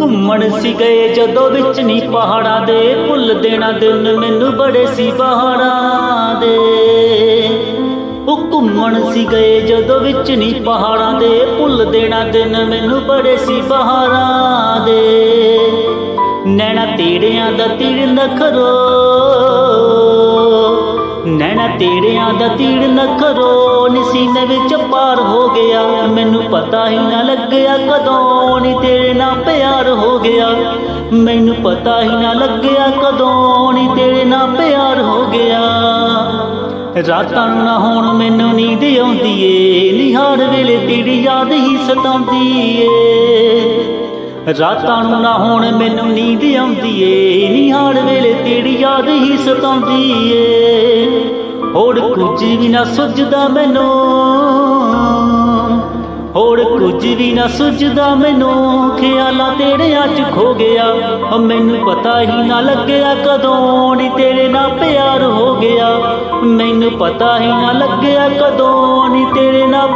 ਘੁੰਮਣ ਸੀ ਗਏ, ਜਦੋਂ ਵਿੱਚ ਨਹੀਂ ਪਹਾੜਾਂ ਦੇ ਭੁੱਲ ਦੇਣਾ ਦਿਨ ਮੈਨੂੰ ਬੜੇ ਸੀ ਪਹਾੜਾਂ ਦੇ। ਉਹ ਘੁੰਮਣ ਸੀ ਗਏ, ਜਦੋਂ ਵਿੱਚ ਨਹੀਂ ਪਹਾੜਾਂ ਦੇ ਭੁੱਲ ਦੇਣਾ ਦਿਨ ਮੈਨੂੰ ਬੜੇ ਸੀ ਪਹਾੜਾਂ ਦੇ। ਨੈਣਾ ਤੇੜਿਆਂ ਦਾ ਤੀਰ ਨਖਰੋ ਤੇਰਿਆਂ ਤੇੜਿਆਂ ਦਾ ਤੀਰ ਨਖਰੋ ਨਸੀਨੇ ਵਿੱਚ ਪਾਰ ਹੋ ਗਿਆ। ਮੈਨੂੰ ਪਤਾ ਹੀ ਨਾ ਲੱਗਿਆ ਕਦੋਂ ਨੀ ਤੇਰੇ ਨਾਲ ਪਿਆਰ ਹੋ ਗਿਆ। ਮੈਨੂੰ ਪਤਾ ਹੀ ਨਾ ਲੱਗਿਆ ਕਦੋਂ ਨੀ ਤੇਰੇ ਨਾਲ ਪਿਆਰ ਹੋ ਗਿਆ। ਰਾਤਾਂ ਨੂੰ ਨਾ ਹੋਣ ਮੈਨੂੰ ਨੀਂਦ ਆਉਂਦੀ ਏ ਨਿਹਾਰ ਵੇਲੇ ਤੇਰੀ ਯਾਦ ਹੀ ਸਤਾਉਂਦੀ ਏ ਰਾਤਾਂ ਨੂੰ ਨਾ ਹੋਣ ਮੈਨੂੰ ਨੀਂਦ ਆਉਂਦੀ ਏ ਨਿਹਾਰ ਵੇਲੇ ਤੇਰੀ ਯਾਦ ਹੀ ਸਤਾਉਂਦੀ ਏ ਹੋਰ ਕੁਝ ਵੀ ਨਾ ਸੁੱਝਦਾ ਮੈਨੂੰ। ਹੋਰ ਕੁਝ ਵੀ ਨਾ ਸੁੱਝਦਾ ਮੈਨੂੰ। ਖਿਆਲਾਂ ਤੇਰੇ ਚ ਖੋ ਗਿਆ। ਮੈਨੂੰ ਪਤਾ ਹੀ ਨਾ ਲੱਗਿਆ ਕਦੋਂ ਨੀ ਤੇਰੇ ਨਾਲ ਪਿਆਰ ਹੋ ਗਿਆ। ਮੈਨੂੰ ਪਤਾ ਹੀ ਨਾ ਲੱਗਿਆ ਕਦੋਂ ਨੀ ਤੇਰੇ ਨਾਲ